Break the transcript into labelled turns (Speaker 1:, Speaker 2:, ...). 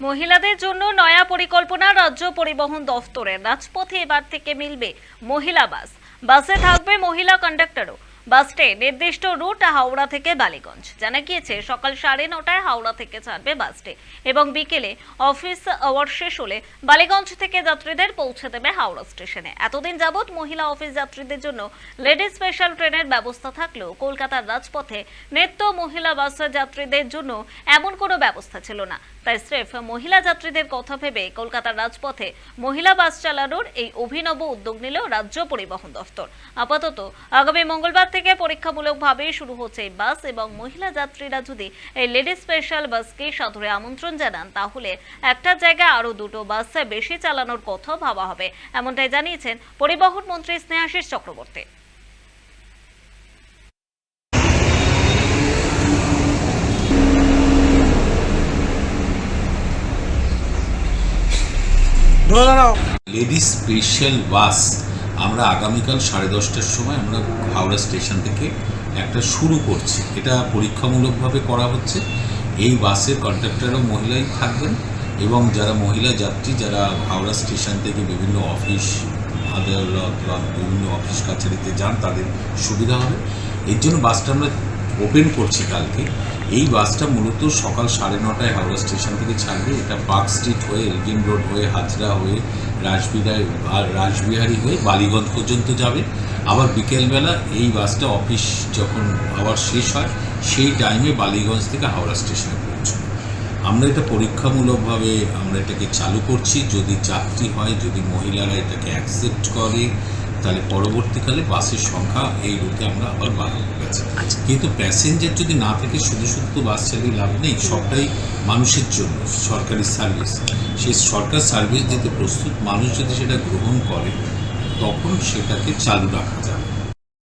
Speaker 1: মহিলাদের জন্য নয়া পরিকল্পনা রাজ্য পরিবহন দফতরের। রাজপথে এবার থেকে মিলবে মহিলা বাস। বাসে থাকবে মহিলা কন্ডাক্টরও বাসটি নির্দিষ্ট রুট হাওড়া থেকে বালিগঞ্জ। জানা গিয়েছে, সকাল সাড়ে নটায় হাওড়া থেকে ছাড়বে বাসটি এবং বিকেলে অফিস আওয়ার শেষ হলে বালিগঞ্জ থেকে যাত্রীদের পৌঁছে দেবে হাওড়া স্টেশনে। এতদিন যাবৎ মহিলা অফিস যাত্রীদের জন্য লেডিস স্পেশাল ট্রেনের ব্যবস্থা থাকলেও কলকাতার রাজপথে নিত্য মহিলা বাস যাত্রীদের জন্য এমন কোনো ব্যবস্থা ছিল না। তাই স্রেফ মহিলা যাত্রীদের কথা ভেবে কলকাতার রাজপথে মহিলা বাস চালানোর এই অভিনব উদ্যোগ নিল রাজ্য পরিবহন দফতর। আপাতত আগামী মঙ্গলবার থেকে পরীক্ষামূলকভাবে শুরু হচ্ছে বাস এবং মহিলা যাত্রীরা যদি এই লেডি স্পেশাল বাসকে সাদরে আমন্ত্রণ জানান তাহলে একটা জায়গায় আরও দুটো বাস বেশি চালানোর কথা ভাবা হবে। এমনটাই জানিয়েছেন পরিবহন মন্ত্রী Snehasish Chakraborty.
Speaker 2: Ladies special bus আমরা আগামীকাল সাড়ে দশটার সময় আমরা হাওড়া স্টেশন থেকে একটা শুরু করছি। এটা পরীক্ষামূলকভাবে করা হচ্ছে। এই বাসের কন্ডাক্টরও মহিলাই থাকবেন এবং যারা মহিলা যাত্রী, যারা হাওড়া স্টেশন থেকে বিভিন্ন অফিস, আদালত বা বিভিন্ন অফিস কাছারিতে যান, তাদের সুবিধা হবে। এর জন্য বাসটা আমরা ওপেন করছি কালকে। এই বাসটা মূলত সকাল সাড়ে নটায় হাওড়া স্টেশন থেকে ছাড়বে। এটা পার্ক স্ট্রিট হয়ে এলগিন রোড হয়ে, হাজরা হয়ে রাসবিহারী আর রাসবিহারী হয়ে বালিগঞ্জ পর্যন্ত যাবে। আবার বিকেলবেলা এই বাসটা অফিস যখন আবার শেষ হয়, সেই টাইমে বালিগঞ্জ থেকে হাওড়া স্টেশনে পৌঁছবে। আমরা এটা পরীক্ষামূলকভাবে আমরা এটাকে চালু করছি। যদি যাত্রী হয়, যদি মহিলারা এটাকে অ্যাকসেপ্ট করে তাহলে পরবর্তীকালে বাসের সংখ্যা এই রুটে আমরা আবার বাড়াবো। গেছে কিন্তু প্যাসেঞ্জার যদি না থাকে, শুধু শুধু বাস চালিয়ে লাভ নেই, সবটাই মানুষের জন্য, সরকারি সার্ভিস সেই সরকার সার্ভিস দিতে প্রস্তুত, মানুষ যদি সেটা গ্রহণ করে, তখন সেটাকে চালু রাখা যাবে।